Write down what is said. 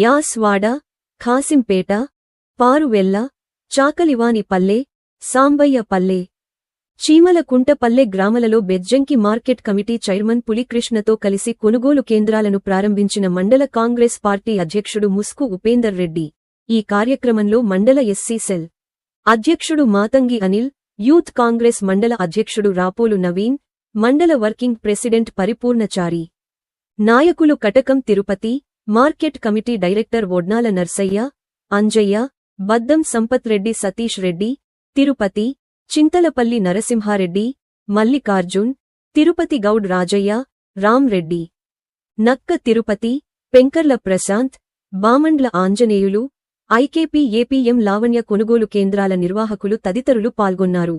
యాస్వాడ ఖాసింపేట పారువెల్ల చాకలివానిపల్లె సాంబయ్యపల్లె చీమలకుంటపల్లె గ్రామాలలో Bejjanki market committee chairman పులికృష్ణతో కలిసి కొనుగోలు కేంద్రాలను ప్రారంభించిన మండల కాంగ్రెస్ పార్టీ అధ్యక్షుడు ముస్కు ఉపేందర్ రెడ్డి. ఈ కార్యక్రమంలో మండల ఎస్సీ సెల్ అధ్యక్షుడు మాతంగి అనిల్ యూత్ కాంగ్రెస్ మండల అధ్యక్షుడు రాపోలు నవీన్ మండల వర్కింగ్ ప్రెసిడెంట్ పరిపూర్ణచారి. నాయకులు Katakam Tirupati market committee director Odnala Narsaiah Anjaiah Baddam Sampath Reddy Satish Reddy Tirupati Chintalapalli Narasimhareddy Mallikarjun Tirupati Goud Rajaiah Ramreddy Nakka Tirupati Penkarla Prashanth Bamandla Anjaneyulu IKP APM Lavanya కొనుగోలు కేంద్రాల నిర్వాహకులు తదితరులు పాల్గొన్నారు.